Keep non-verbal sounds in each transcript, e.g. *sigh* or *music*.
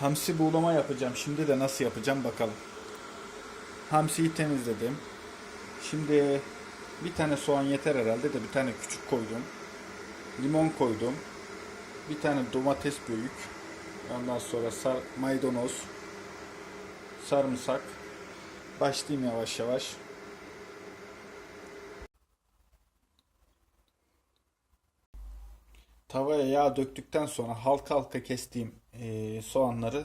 Hamsi buğulama yapacağım. Şimdi de nasıl yapacağım bakalım. Hamsiyi temizledim. Şimdi bir tane soğan yeter herhalde de bir tane küçük koydum. Limon koydum. Bir tane domates büyük. Ondan sonra sar, maydanoz, sarımsak. Başlayayım yavaş yavaş. Tavaya yağ döktükten sonra halka halka kestiğim eee, soğanları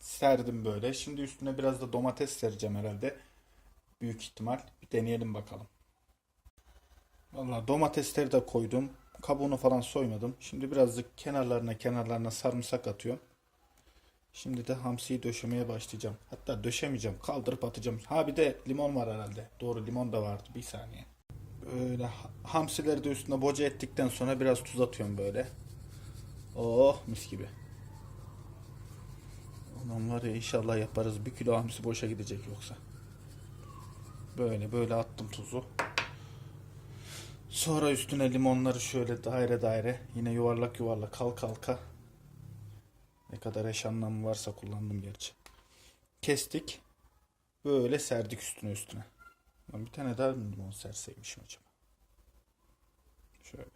serdim böyle. Şimdi üstüne biraz da domates sereceğim herhalde. Büyük ihtimal. Bir deneyelim bakalım. Vallahi domatesleri de koydum. Kabuğunu falan soymadım. Şimdi birazcık kenarlarına kenarlarına sarımsak atıyorum. Şimdi de hamsiyi döşemeye başlayacağım. Hatta döşemeyeceğim. Kaldırıp atacağım. Ha bir de limon var herhalde. Doğru limon da vardı. Bir saniye. Böyle ha- hamsileri de üstüne boca ettikten sonra biraz tuz atıyorum böyle. Oh mis gibi. Ulan var ya inşallah yaparız. Bir kilo hamsi boşa gidecek yoksa. Böyle böyle attım tuzu. Sonra üstüne limonları şöyle daire daire yine yuvarlak yuvarlak halka halka ne kadar eş anlamı varsa kullandım gerçi. Kestik. Böyle serdik üstüne üstüne. Lan bir tane daha limon serseymişim acaba? Şöyle.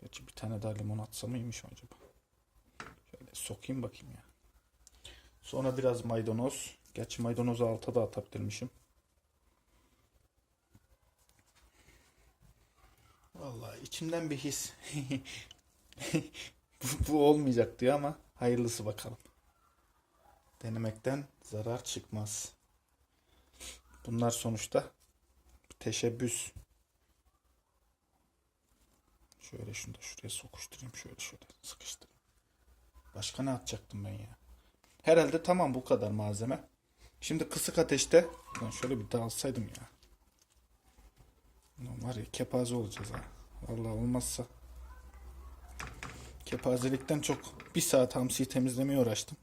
Gerçi bir tane daha limon atsa mıymış acaba? Şöyle sokayım bakayım ya. Sonra biraz maydanoz. Gerçi maydanozu alta da atabilirmişim. Vallahi içimden bir his. *laughs* bu, bu olmayacak diyor ama hayırlısı bakalım. Denemekten zarar çıkmaz. Bunlar sonuçta teşebbüs. Şöyle şunu da şuraya sokuşturayım. Şöyle şöyle sıkıştırayım. Başka ne atacaktım ben ya? Herhalde tamam bu kadar malzeme. Şimdi kısık ateşte Lan şöyle bir dağılsaydım ya. Ulan var ya kepaze olacağız ha. Vallahi olmazsa. Kepazelikten çok bir saat hamsiyi temizlemeye uğraştım.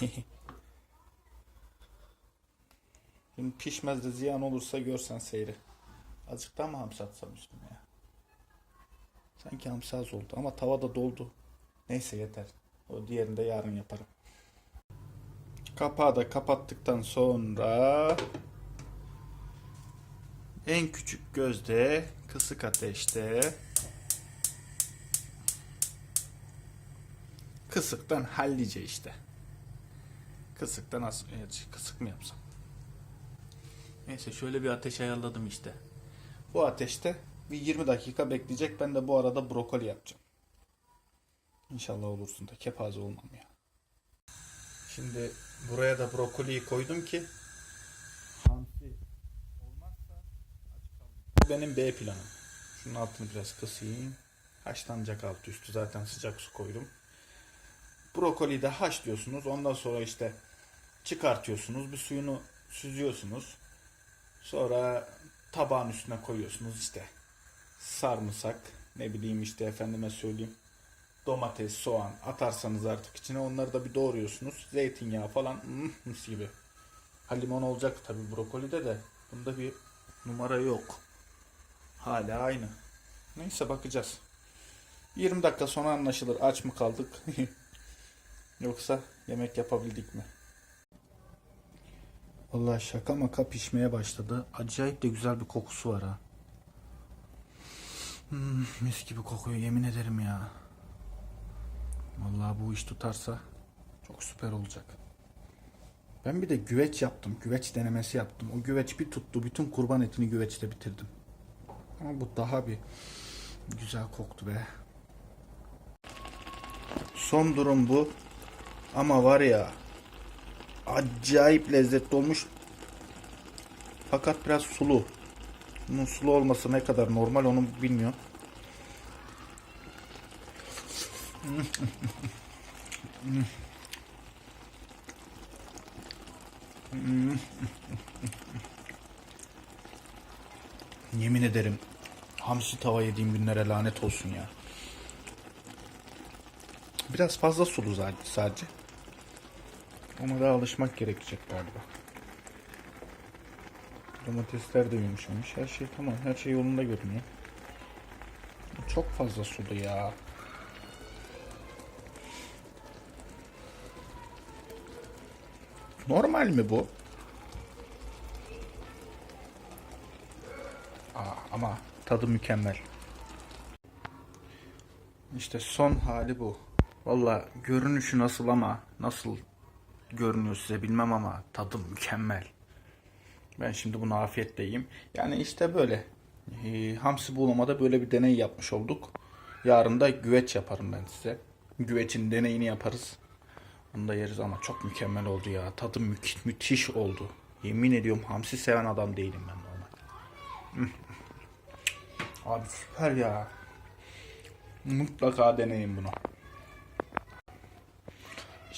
*laughs* Şimdi pişmez de ziyan olursa görsen seyri. Azıcık daha mı hamsi atsam üstüne ya? Sanki hamsi az oldu ama tavada doldu. Neyse yeter. O diğerini de yarın yaparım. Kapağı da kapattıktan sonra en küçük gözde kısık ateşte kısıktan hallice işte. Kısıktan az evet, kısık mı yapsam? Neyse şöyle bir ateş ayarladım işte. Bu ateşte bir 20 dakika bekleyecek. Ben de bu arada brokoli yapacağım. İnşallah olursun da kepaze olmam ya. Şimdi buraya da brokoliyi koydum ki hamsi olmazsa. Bu benim B planım. Şunun altını biraz kısayım. Haşlanacak alt üstü zaten sıcak su koydum. Brokoliyi de haşlıyorsunuz. Ondan sonra işte çıkartıyorsunuz. Bir suyunu süzüyorsunuz. Sonra tabağın üstüne koyuyorsunuz işte. Sarımsak ne bileyim işte efendime söyleyeyim. Domates, soğan atarsanız artık içine onları da bir doğruyorsunuz. Zeytinyağı falan mm, mis gibi. Ha limon olacak tabi brokolide de. Bunda bir numara yok. Hala aynı. Neyse bakacağız. 20 dakika sonra anlaşılır. Aç mı kaldık? *laughs* Yoksa yemek yapabildik mi? Vallahi şaka maka pişmeye başladı. Acayip de güzel bir kokusu var ha. Hmm, mis gibi kokuyor yemin ederim ya. Vallahi bu iş tutarsa çok süper olacak. Ben bir de güveç yaptım. Güveç denemesi yaptım. O güveç bir tuttu. Bütün kurban etini güveçte bitirdim. Ama bu daha bir güzel koktu be. Son durum bu. Ama var ya acayip lezzetli olmuş. Fakat biraz sulu. Bunun sulu olması ne kadar normal onu bilmiyorum. Yemin ederim hamsi tava yediğim günlere lanet olsun ya. Biraz fazla sulu sadece. Ona da alışmak gerekecek galiba. Domatesler de yumuşamış. Her şey tamam. Her şey yolunda görünüyor. Çok fazla sudu ya. Normal mi bu? Aa, ama tadı mükemmel. İşte son hali bu. Valla görünüşü nasıl ama nasıl görünüyor size bilmem ama tadı mükemmel. Ben şimdi bunu afiyetle yiyeyim. Yani işte böyle. Ee, hamsi buğulamada böyle bir deney yapmış olduk. Yarın da güveç yaparım ben size. Güveçin deneyini yaparız. Onu da yeriz ama çok mükemmel oldu ya. Tadı mü- müthiş oldu. Yemin ediyorum hamsi seven adam değilim ben normal. *laughs* Abi süper ya. Mutlaka deneyin bunu.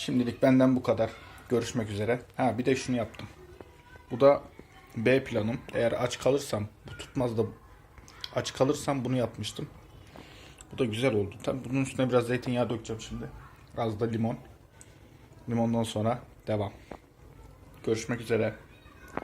Şimdilik benden bu kadar. Görüşmek üzere. Ha bir de şunu yaptım. Bu da B planım. Eğer aç kalırsam bu tutmaz da aç kalırsam bunu yapmıştım. Bu da güzel oldu. Tabii bunun üstüne biraz zeytinyağı dökeceğim şimdi. Az da limon. Limondan sonra devam. Görüşmek üzere.